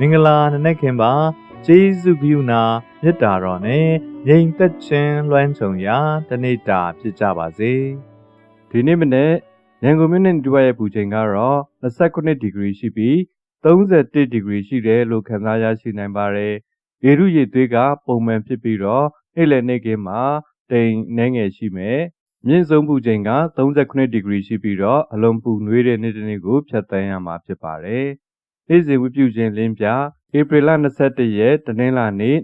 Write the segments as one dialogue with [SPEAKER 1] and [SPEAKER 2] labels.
[SPEAKER 1] မင်္ဂလာနနက်ခင်ပါကျေးဇူးပြုနာမေတ္တာတော်နဲ့ငြိမ်သက်ခြင်းလွှမ်းခြုံရာတနေ့တာဖြစ်ကြပါစေ
[SPEAKER 2] ဒီနေ့မနေ့ရန်ကုန်မြို့နဲ့ဒူဘိုင်းရဲ့ပူချိန်ကတော့29ဒီဂရီရှိပြီး31ဒီဂရီရှိတယ်လို့ခန့်မှန်းရရှိနိုင်ပါတယ်။ရေရုရေသွေးကပုံမှန်ဖြစ်ပြီးတော့နေ့လယ်နေ့ကင်းမှာတိမ်နှဲငယ်ရှိမယ်။မြင့်ဆုံးပူချိန်က39ဒီဂရီရှိပြီးတော့အလွန်ပူနွေးတဲ့နေ့တစ်နေ့ကိုဖြတ်သန်းရမှာဖြစ်ပါတယ်။ နေ့စဉ်ဝပြုခြင်းလင်းပြဧပြီလ21ရက်တနင်္လာနေ့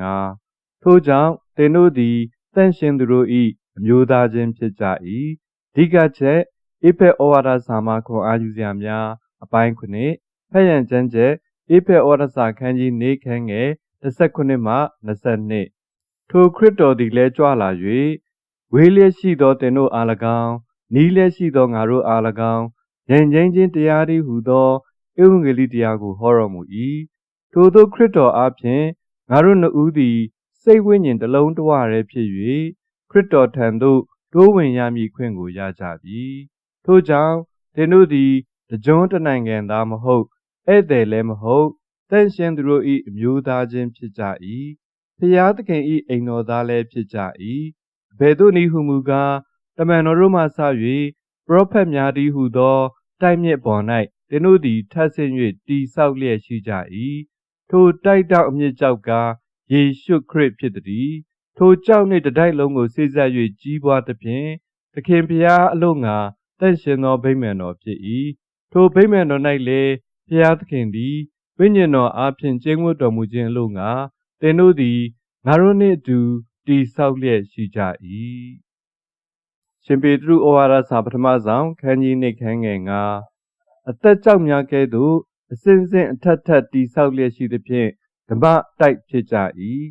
[SPEAKER 2] 2025ထို့ကြောင့်တင်တို့သည်တန့်ရှင်သူတို့၏အမျိုးသားချင်းဖြစ်ကြ၏အဓိကချက်အေဖက်ဩဝါဒစာမှာခွန်အားယူစရာများအပိုင်းခုနှစ်ဖက်ရန်ကျမ်းချက်အေဖက်ဩဝါဒစာခန်းကြီးနေခန်းငယ်19မှ22ထိုခရစ်တော်သည်လဲကြွလာ၍ဝေးလျက်ရှိသောတင်တို့အား၎င်းနီးလျက်ရှိသောငါတို့အား၎င်းယဉ်ကျေးခြင်းတရားသည်ဟူသော ဧဝံဂေလိတရားကိုဟောတော်မူ၏ထိုသောခရစ်တော်အားဖြင့်ငါတို့နှစ်ဦးသည်စိတ်ဝိညာဉ်တစ်လုံးတစ်ဝတည်းဖြစ်၍ခရစ်တော်ထံသို့တိုးဝင်ရမည်ခွင့်ကိုရကြပြီထို့ကြောင့်သင်တို့သည်တကြွတနိုင်ငံသားမဟုတ်ဧည့်သည်လည်းမဟုတ်တန်ရှင်သူတို့၏အမျိုးသားချင်းဖြစ်ကြ၏ဖျားသခင်၏အိမ်တော်သားလည်းဖြစ်ကြ၏ဘယ်သို့နည်းဟုမူကားတမန်တော်တို့မှစ၍ပရောဖက်များသည်ဟုသော တိုက်မြစ်ပေါ်၌ သင်တို့သည်ထပ်ဆင့်၍တည်ဆောက်လျက်ရှိကြ၏ထိုတိုက်တောက်အမြင့်ကြောက်ကယေရှုခရစ်ဖြစ်သည်ထိုကြောက်နှင့်တတိုက်လုံးကိုစိစက်၍ကြီးပွားသဖြင့်သခင်ဖျားအလို့ငါတန့်ရှင်သောဗိမာန်တော်ဖြစ်၏ထိုဗိမာန်တော်၌လည်းဖျားသခင်သည်ဝိညာဉ်တော်အားဖြင့်ကျင့်ဝတ်တော်မူခြင်းအလို့ငါသင်တို့သည်ငါတို့နှင့်အတူတည်ဆောက်လျက်ရှိကြ၏ရှင်ပေတရုဩဝါဒစာပထမဆောင်ခန်းကြီးနှင့်ခန်းငယ်ငါ အသက်ကြောက်များကဲ့သို့အစဉ်စဉ်အထက်ထက်တည်ဆောက်လျက်ရှိသဖြင့်ဓမ္မတိုက်ဖြစ်ကြ၏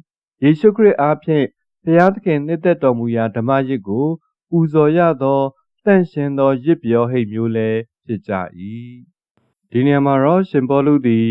[SPEAKER 2] ယေရှုခရစ်အားဖြင့်ဖျားသခင်နှစ်သက်တော်မူရာဓမ္မရစ်ကိုပူဇော်ရသောတန့်ရှင်သောရစ်ပြောဟိတ်မျိုးလည်းဖြစ်ကြ၏ဒီနေရာမှာတော့ရှင်ပေါလုသည်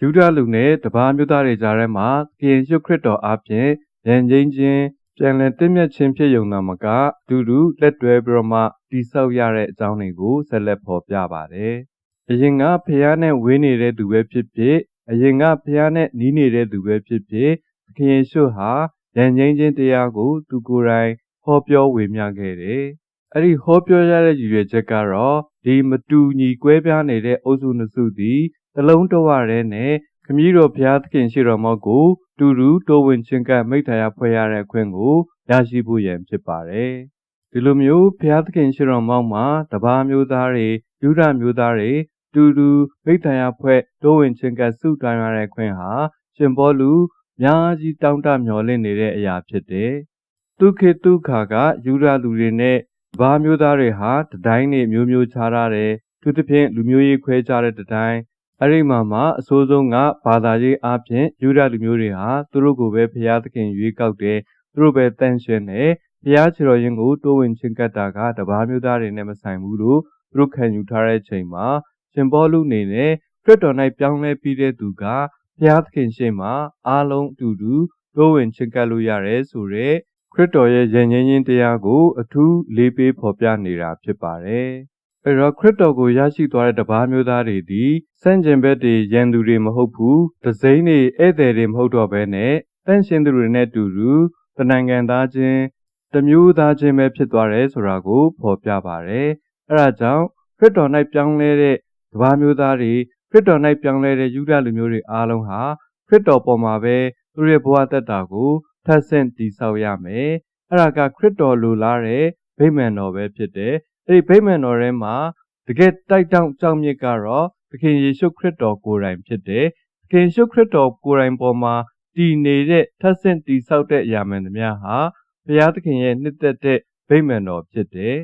[SPEAKER 2] ယူဒလူနဲ့တပါးမျိုးသားတွေကြားထဲမှာသခင်ယေရှုခရစ်တော်အားဖြင့်ဉာဏ်ချင်းချင်းပြန်လည်တင့်မြတ်ခြင်းဖြစ်ယုံနာမကအတူတူလက်တွဲပြီးတော့မှတိဆောက်ရတဲ့အကြောင်းတွေကိုဆက်လက်ဖော်ပြပါတယ်။ အရင်ကဖះနဲ့ဝေးနေတဲ့သူပဲဖြစ်ဖြစ်အရင်ကဖះနဲ့နီးနေတဲ့သူပဲဖြစ်ဖြစ်သခင်ယေရှုဟာဉာဏ်ချင်းချင်းတရားကို သူကိုယ်တိုင်ဟောပြောဝေမျှခဲ့တယ်။အဲ့ဒီဟောပြောရတဲ့ရည်ရွယ်ချက်ကတော့ဒီမတူညီကွဲပြားနေတဲ့အုပ်စုနှစ်စုသည်တလုံးတဝရဲနဲ့ခမည်းတော်ဘုရားသခင်ရှိတော်မောက်ကို တူတူတိုးဝင်ချင်းကမိထာရဖွဲ့ရတဲ့အခွင့်ကိုရရှိဖို့ရန်ဖြစ်ပါတယ်။ဒီလိုမျိုးဘုရားသခင်ရှိတော်မောက်မှာတပါးမျိုးသားတွေယူဒမျိုးသားတွေ တူတူမိထာရဖွဲ့တိုးဝင်ချင်းကစုတိုင်းရတဲ့ခွင့်ဟာရှင်ဘောလူများကြီးတောင်းတမျှော်လင့်နေတဲ့အရာဖြစ်တယ်။ဒုခေတုခါကယူဒလူတွေနဲ့ဘာမျိုးသားတွေဟာတတိုင်းနေမျိုးမျိုးခြားထားတယ်သူသဖြင့်လူမျိုးရေးခွဲခြားတဲ့တတိုင်းအဲ့ဒီမှာမှအဆိုးဆုံးကဘာသာရေးအပြင်ယူဒလူမျိုးတွေဟာသူတို့ကိုပဲဖျားသခင်ရွေးကောက်တယ်သူတို့ပဲတန်ရှင်းတယ်ဖျားချတော်ရင်ကိုတိုးဝင်ချင်းကတ်တာကတဘာမျိုးသားတွေနဲ့မဆိုင်ဘူးလို့သူတို့ခံယူထားတဲ့ချိန်မှာ ရှင်ဘောလူနေနဲ့ခရစ်တော်၌ပြောင်းလဲပြီးတဲ့သူကဖျားသခင်ရှေ့မှာအားလုံးအတူတူတိုးဝင်ချင်းကတ်လို့ရတယ်ဆိုတော့ခရစ်တော်ရဲ့ယဉ်ကျေးခြင်းတရားကိုအထူးလေးပေးဖော်ပြနေတာဖြစ်ပါတယ်။အဲတော့ခရစ်တော်ကိုရရှိသွားတဲ့တပါးမျိုးသားတွေဒီစန့်ကျင်ဘက်တွေရန်သူတွေမဟုတ်ဘူး။ဒဇိမ့်တွေဧည့်သည်တွေမဟုတ်တော့ဘဲနဲ့တန့်ရှင်သူတွေနဲ့တူတူတနိုင်ငံသားချင်းတမျိုးသားချင်းပဲဖြစ်သွားတယ်ဆိုတာကိုဖော်ပြပါတယ်။အဲဒါကြောင့်ခရစ်တော်၌ပြောင်းလဲတဲ့ တပါးမျိုးသားတွေခရစ်တော်၌ပြောင်းလဲတဲ့ယူဒလူမျိုးတွေအားလုံးဟာခရစ်တော်ပေါ်မှာပဲသူတို့ရဲ့ဘဝတက်တာကိုထပ်ဆင့်တည်ဆောက်ရမယ်အဲ့ဒါကခရစ်တော်လိုလားတဲ့ဗိမာန်တော်ပဲဖြစ်တယ်အဲ့ဒီဗိမာန်တော်ထဲမှာတကယ်တိုက်တောင့်ကြောက်မြစ်ကတော့သခင်ယေရှုခရစ်တော်ကိုယ်တိုင်ဖြစ်တယ်သခင်ယေရှုခရစ်တော်ကိုယ်တိုင်ပေါ်မှာတည်နေတဲ့ထပ်ဆင့်တည်ဆောက်တဲ့အရာမှန်သမျှဟာဘုရားသခင်ရဲ့နှစ်သက်တဲ့ဗိမာန်တော်ဖြစ်တယ်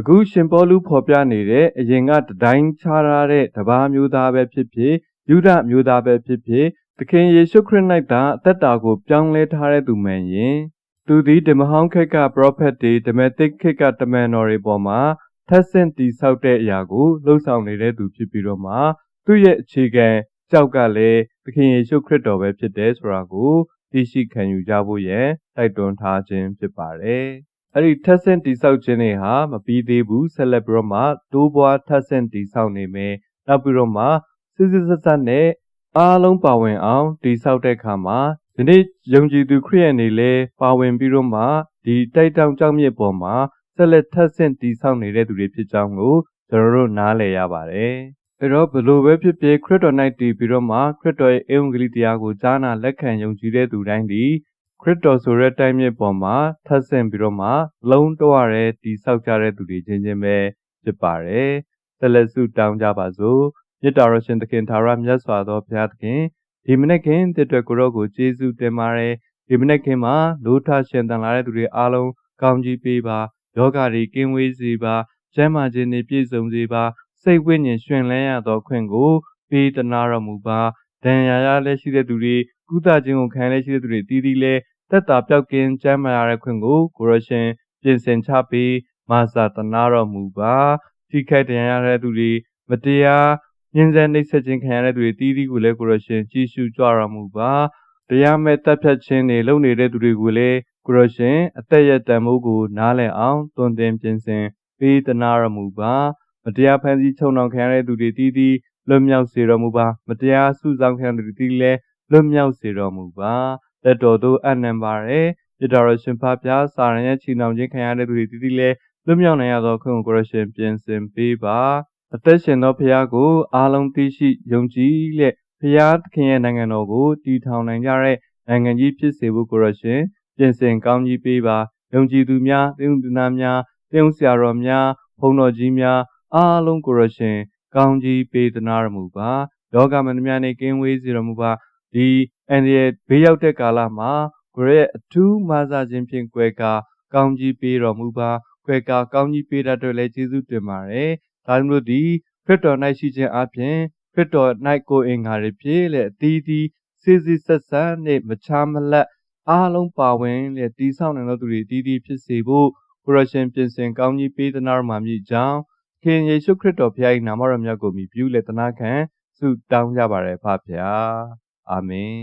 [SPEAKER 2] အခုရှင်ပေါလုဖော်ပြနေတဲ့အရင်ကတတိုင်းခြားထားတဲ့တပါးမျိုးသားပဲဖြစ်ဖြစ်ယူဒမျိုးသားပဲဖြစ်ဖြစ်သခင်ယေရှုခရစ်၌သာအသက်တာကိုပြောင်းလဲထားတဲ့သူမှန်ရင်သူသည်ဓမ္မဟောင်းခေတ်ကပရောဖက်တွေဓမ္မသစ်ခေတ်ကတမန်တော်တွေပေါ်မှာထပ်ဆင့်တည်ဆောက်တဲ့အရာကိုလှုပ်ဆောင်နေတဲ့သူဖြစ်ပြီးတော့မှသူ့ရဲ့အခြေခံကြောက်ကလည်းသခင်ယေရှုခရစ်တော်ပဲဖြစ်တယ်ဆိုတာကိုသိရှိခံယူကြဖို့ရန်တိုက်တွန်းထားခြင်းဖြစ်ပါတယ်။ အဲ့ဒီထပ်ဆင့်တည်ဆောက်ခြင်းတွေဟာမပြီးသေးဘူးဆက်လက်ပြီးတော့မှတိုးပွားထပ်ဆင့်တည်ဆောက်နေမယ်။နောက်ပြီးတော့မှစစ်စစ်ဆက်ဆက်နဲ့အားလုံးပါဝင်အောင်တည်ဆောက်တဲ့အခါမှာဒီနေ့ယုံကြည်သူခရိယန်တွေလည်းပါဝင်ပြီးတော့မှဒီတိုက်တောင်ကြောင့်မြစ်ပေါ်မှာဆက်လက်ထပ်ဆင့်တည်ဆောက်နေတဲ့သူတွေဖြစ်ကြောင်းကိုကျွန်တော်တို့နားလည်ရပါတယ်။အဲ့တော့ဘလို့ပဲဖြစ်ဖြစ်ခရစ်တော်၌တည်ပြီးတော့မှခရစ်တော်ရဲ့အင်္ဂလိပ်တရားကိုကြားနာလက်ခံယုံကြည်တဲ့သူတိုင်းဒီ ခရစ်တော်ဆိုတဲ့တိုင်းမြစ်ပေါ်မှာထပ်ဆင့်ပြီးတော့မှလုံးတော့ရဲတည်ဆောက်ကြတဲ့သူတွေချင်းချင်းပဲဖြစ်ပါတယ်။ဆက်လက်ဆုတောင်းကြပါစို့။မြတ်တော်ရှင်သခင်သာရမြတ်စွာသောဘုရားသခင်ဒီမနေ့ခင်တစ်တွက်ကိုရောကိုကျေးဇူးတင်ပါတယ်ဒီမနေ့ခင်မှာလိုထရှင်တန်လာတဲ့သူတွေအားလုံးကောင်းကြီးပေးပါယောဂတွေကင်းဝေးစေပါကျမ်းမာခြင်းတွေပြည့်စုံစေပါစိတ်ဝိညာဉ်ရှင်လန်းရသောခွင့်ကိုပေးတနာတော်မူပါဒဏ်ရာရလက်ရှိတဲ့သူတွေ ကုသခြင်းကိုခံလက်ရှိတဲ့သူတွေတည်တည်လဲသက်တာပြောက်ကင်းကျမ်းမာရတဲ့ခွင့်ကိုကိုရရှင်ပြင်ဆင်ချပေးမာစာတနာတော်မူပါထိခိုက်ဒဏ်ရာရတဲ့သူတွေမတရားညှင်းဆဲနှိပ်စက်ခြင်းခံရတဲ့သူတွေတီးတီးကိုလည်းကိုရရှင်ကြည်ရှုကြတော်မူပါတရားမဲ့တပ်ဖြတ်ခြင်းတွေလုပ်နေတဲ့သူတွေကိုလည်းကိုရရှင်အသက်ရတန်မှုကိုနားလည်အောင်တွင်တင်ပြင်ဆင်ပေးသနာတော်မူပါမတရားဖန်ဆီးချုံနှောင်ခံရတဲ့သူတွေတီးတီးလွတ်မြောက်စေတော်မူပါမတရားဆုဆောင်ခံတဲ့သူတွေတီးလည်း လွတ်မြောက်စေတော်မူပါလက်တော်သို့အနံပါရယ်ပြတော်ရှင်ဖာပြစာရန်ရဲ့ချီနှောင်ခြင်းခံရတဲ့သူတွေတီးတီးလည်းလွတ်မြောက်နိုင်ရသောခွင့်ကိုကိုရရှင်ပြင်ဆင်ပေးပါအသက်ရှင်သောဖခင်ကိုအားလုံးသိရှိယုံကြည်လက်ဖခင်သခင်ရဲ့နိုင်ငံတော်ကိုတည်ထောင်နိုင်ကြတဲ့နိုင်ငံကြီးဖြစ်စေဖို့ကိုရရှင်ပြင်ဆင်ကောင်းကြီးပေးပါယုံကြည်သူများသင်္သူနာများသင်ဆရာတော်များဘုန်းတော်ကြီးများအားလုံးကိုရရှင်ကောင်းကြီးပေးသနာရမူပါလောကမန္တများနေကင်းဝေးစေတော်မူပါ ဒီအန်ဒီရဲ့ဘေးရောက်တဲ့ကာလမှာကိုရရဲ့အထူးမဆာခြင်းဖြင့်ကြွယ်ကာကောင်းကြီးပေးတော်မူပါကြွယ်ကာကောင်းကြီးပေးတတ်တဲ့လည်းကျေးဇူးတင်ပါတယ်ဒါကြောင့်မို့ဒီခရစ်တော်၌ရှိခြင်းအပြင်ခရစ်တော်၌ကိုအင်္ဂါတွေဖြစ်လေအသီးသီးစိစိဆက်ဆက်နဲ့မချမလက်အားလုံးပါဝင်လေတီးဆောင်နိုင်သောသူတွေအသီးသီးဖြစ်စေဖို့ကိုရရှင်ပြင်ဆင်ကောင်းကြီးပေးသနာတော်မှာမြည်ကြောင်းခင်ယေရှုခရစ်တော်ဖခင်၏နာမတော်မြတ်ကိုမြည်ပြုလေတနာခံဆုတောင်းကြပါရယ်ဖဖျားအာ မင်